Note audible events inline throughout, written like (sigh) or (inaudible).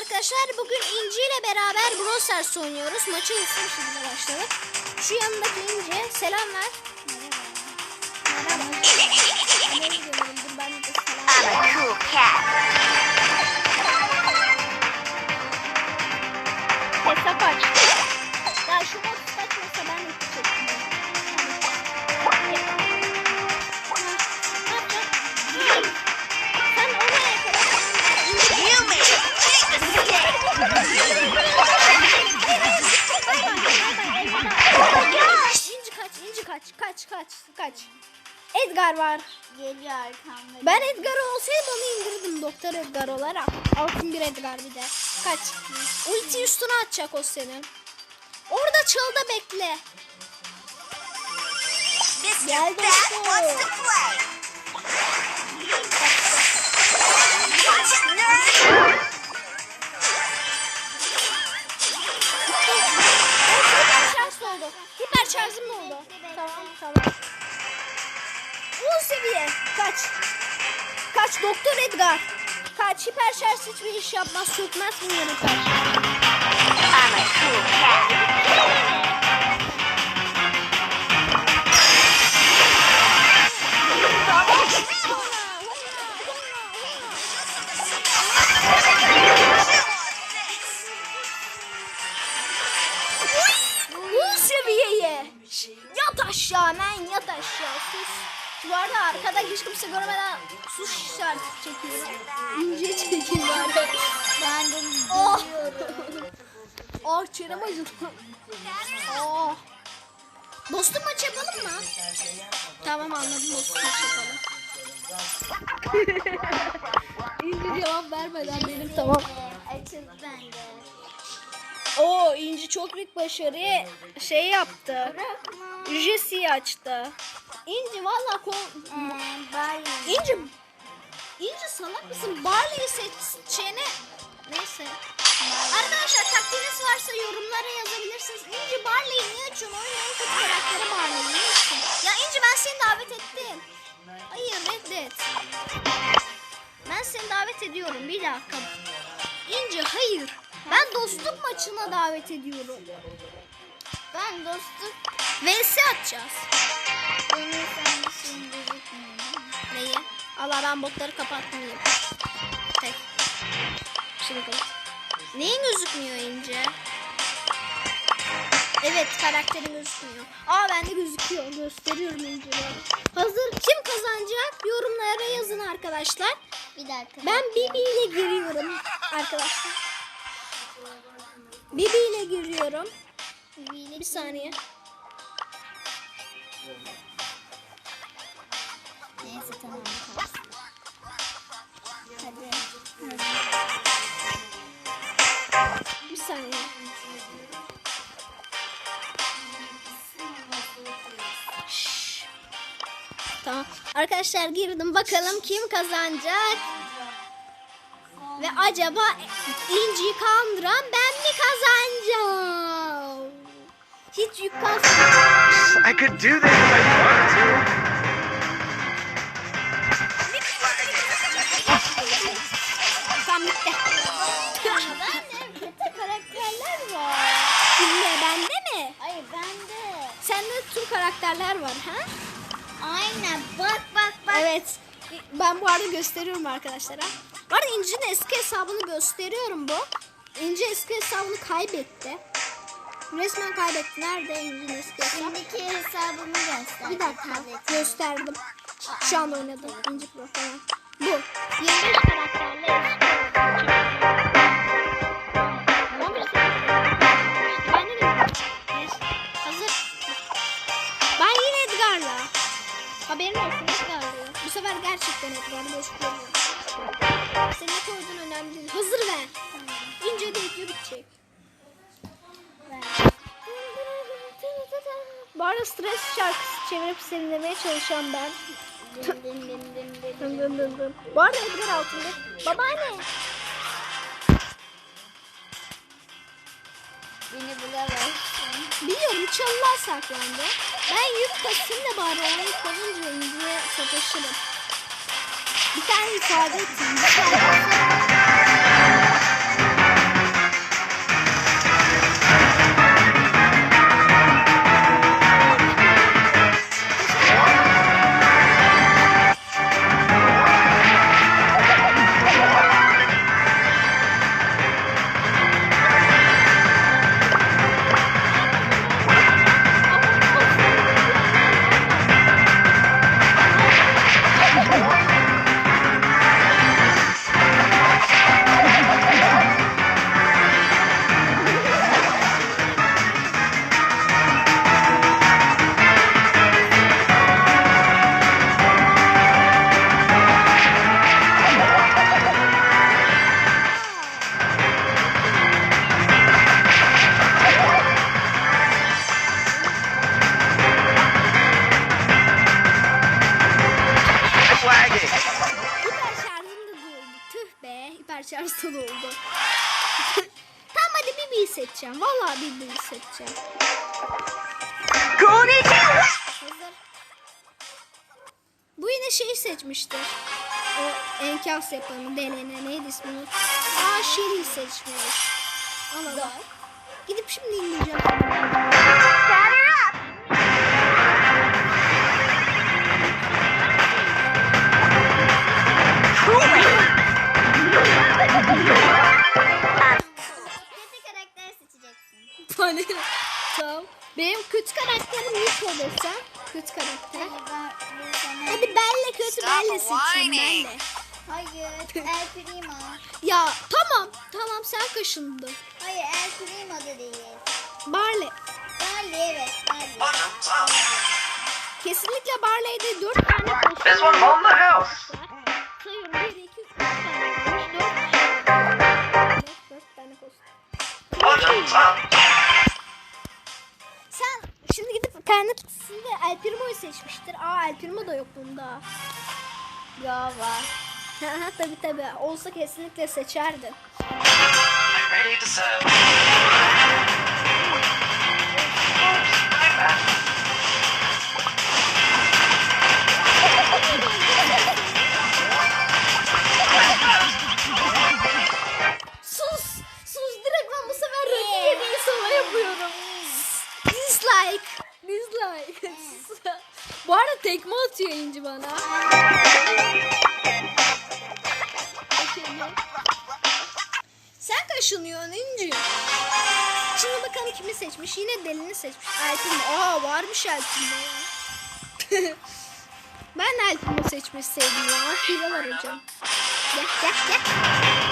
arkadaşlar. Bugün İnci ile beraber Brawl Stars oynuyoruz. Maçı hızlı bir şekilde başladık. Şu yanındaki İnci. Selam ver. Merhaba. Merhaba. Ben de selam I'm a cool cat. Hesap aç. Doktor Edgar olarak. Altın bir Edgar bir de. Kaç. Ulti üstüne atacak o senin. Orada çölde bekle. Gel nerd. Hiper şarjım mı oldu? Tamam tamam. 10 seviye. Kaç. Kaç Doktor Edgar. Kaç hiper şarj hiçbir iş yapmaz. Sökmez bunları kaç. Oh çenem acıdı. Oh. Dostum maç yapalım mı? Tamam anladım dostum maç yapalım. (laughs) İnci cevap vermeden benim tamam. açıl bende. Oo İnci çok büyük başarı şey yaptı. Jesse açtı. İnci valla ko Ee, Bari. İnci İnci salak mısın? Barley'i seçeceğine neyse. Arkadaşlar takdiriniz varsa yorumlara yazabilirsiniz. İnci Barley'i niye açıyorsun? Oyunun kötü karakteri Barley. Açıyorsun? Ya İnci ben seni davet ettim. Hayır reddet. Ben seni davet ediyorum. Bir dakika. İnci hayır. Ben dostluk maçına davet ediyorum. Ben dostum. VS atacağız. Neyi? Allah ben botları kapatmayayım. Tek. Şimdi kapat. Neyin gözükmüyor ince? Evet karakterin gözükmüyor. Aa bende gözüküyor. Gösteriyorum ince. Hazır kim kazanacak? Yorumlara yazın arkadaşlar. Bir dakika. Ben Bibi ile giriyorum arkadaşlar. Bibi ile giriyorum. Bir saniye. Neyse tamam. kalsın. Hadi. Bir saniye. Tamam. Arkadaşlar girdim. Bakalım kim kazanacak? Ve acaba inciyi kandıran ben mi kazanacağım? Hiç yük kalsın. I could do this if I wanted to. Tüm karakterler var ha? Aynen bak bak bak. Evet. Ben bu arada gösteriyorum arkadaşlara. Bu arada İnci'nin eski hesabını gösteriyorum bu. İnci eski hesabını kaybetti. Resmen kaybetti. Nerede İnci'nin eski hesabı? Şimdiki hesabımı göster. Bir dakika Tableti. gösterdim. Şu anda oynadım. İnci Pro falan. Bu. 25 karakterle Haberin olsun Edgar'la. Bu sefer gerçekten Edgar'la boş koymuyorum. Senin ne koyduğun önemli değil. Hazır ver. İnce de video bitecek. Bu arada stres şarkısı çevirip serinlemeye çalışan ben. Dım dım dım dım. Bu arada Edgar altında. Babaanne. Beni bulamazsın. Biliyorum çalılar saklandı. Ben yük kasayım da bari yük kalınca inciye sataşırım. Bir tane. Bir tane- Bibi'yi seçeceğim. Vallahi seçeceğim. Konnichiwa! Hazır. Bu yine şeyi seçmiştir. O enkaz yapanı denene neydi ismi? Aa Sherry'i seçmiş. Alalım. Gidip şimdi indireceğim. Batter seçeceksin. Hani tamam. Benim kötü karakterim Nico desem. Kötü karakter. Hadi benle kötü benle seçeyim benle. Hayır (laughs) El Primo. Ya tamam tamam sen kaşındın. Hayır El Primo da değil. Barley. Barley evet Barley. Kesinlikle Barley'de 4 tane kostüm This one on the house. Sayıyorum 1, 2, 3 tane. 4 4 tane kostüm. Sen şimdi gidip internet sitesinde El Primo'yu seçmiştir. Aa El Primo da yok bunda. Ya var. (laughs) Tabi tabi. Olsa kesinlikle seçerdin. Bu arada tekme atıyor İnci bana. Sen kaşınıyorsun İnci. Şimdi bakalım kimi seçmiş. Yine delini seçmiş. Elfin. Aa varmış Elfin'de ya. (laughs) ben Elfin'i seçmeseydim ya. Hile var hocam. Gel gel gel.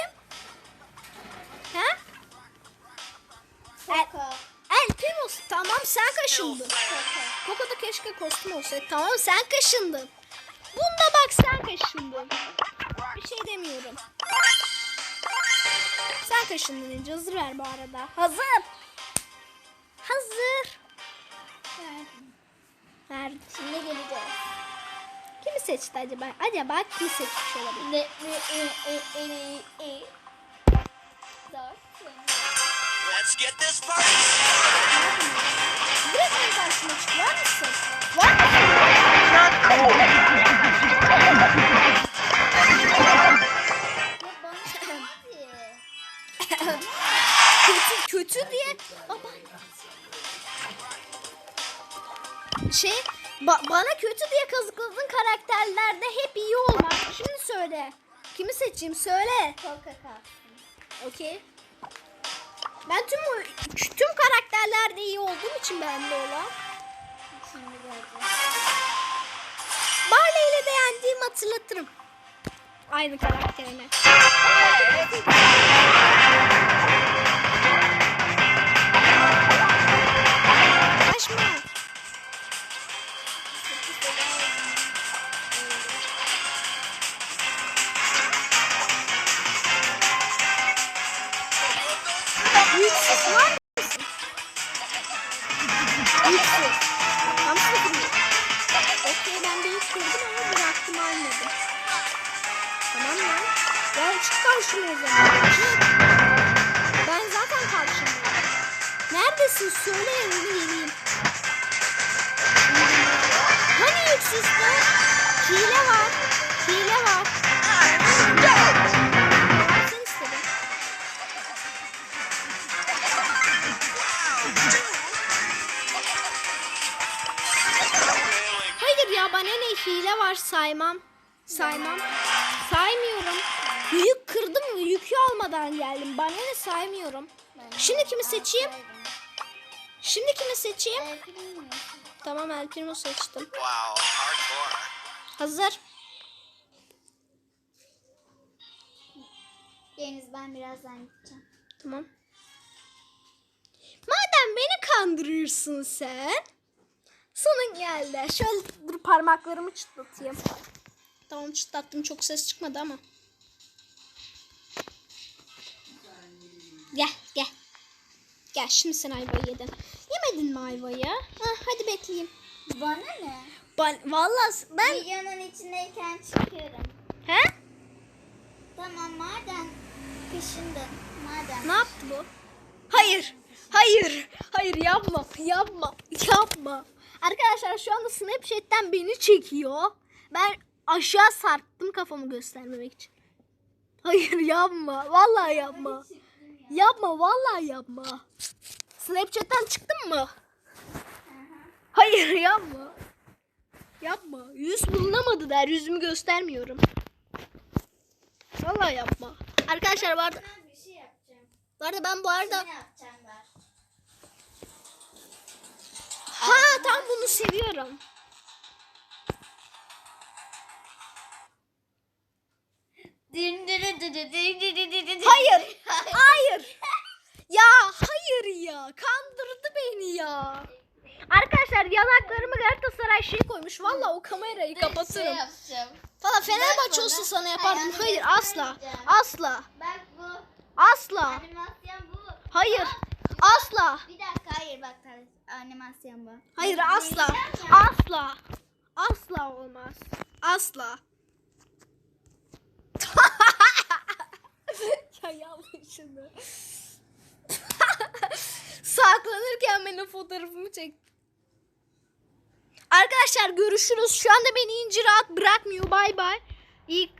Kimi seçeyim? He? El, Primos. Tamam sen kaşındın. Koko'da keşke kostüm olsaydı. Tamam sen kaşındın. Bunda bak sen kaşındın. Bir şey demiyorum. Sen kaşındın İnci. Hazır ver bu arada. Hazır. Hazır. Verdim. Verdim. Şimdi geleceğiz. Kimi seçti acaba? Acaba kimi seçmiş olabilir? Ne ne e e e e e. Let's get this party started. Direkt benim karşıma çık. Var mısın? Var mısın? Kötü kötü diye baba şey ba- bana kötü diye kazıkladığın karakterlerde hep iyi olmak. Şimdi söyle. Kimi seçeyim söyle. Kalsın. Okey. Ben tüm tüm karakterlerde iyi olduğum için bende olan. Şimdi. Barley ile de yendiğimi hatırlatırım. Aynı karakterine. Neredesin? Söyle yanına geleyim. Hani yüksüzde? Hile var. Hile var. Hayır ya bana ne hile var saymam. Saymam. Saymıyorum. Yük kırdım mı? Yükü almadan geldim. Bana ne saymıyorum. Şimdi kimi seçeyim? Şimdi kimi seçeyim? Tamam El Primo seçtim. Wow, hardcore. Hazır. Deniz ben birazdan gideceğim. Tamam. Madem beni kandırıyorsun sen. Sonun geldi. Şöyle dur parmaklarımı çıtlatayım. Tamam çıtlattım çok ses çıkmadı ama. Gel gel. Gel şimdi sen ayvayı yedin. Yemedin mi ayvayı? Ha, hadi bekleyeyim. Bana ne? Ben, vallahi ben... Videonun içindeyken çıkıyorum. He? Tamam madem kışındın. Madem. Ne yaptı bu? Hayır. Hayır. Hayır yapma. Yapma. Yapma. Arkadaşlar şu anda Snapchat'ten beni çekiyor. Ben aşağı sarktım kafamı göstermemek için. Hayır yapma. Vallahi yapma. Yapma vallahi yapma. Snapchat'ten çıktın mı? Hayır (laughs) yapma. Yapma. Yüz bulunamadı der. Yüzümü göstermiyorum. Vallahi yapma. Arkadaşlar arada, Ben bir şey yapacağım. ben bu arada Ne yapacağım ben? Ha tam bunu seviyorum. Şey koymuş. Valla o kamerayı Şey kapatırım. yapacağım. Valla Fenerbahçe olsa sana yapardım. Hayır asla. Asla. Bak bu Asla. animasyon bu. Hayır. Asla. Bir dakika hayır bak animasyon bu. Hayır asla. Asla. Asla olmaz. Asla. (laughs) ya yanlışını. (laughs) Saklanırken benim fotoğrafımı çek. Arkadaşlar görüşürüz. Şu anda beni inci rahat bırakmıyor. Bay bay. İyi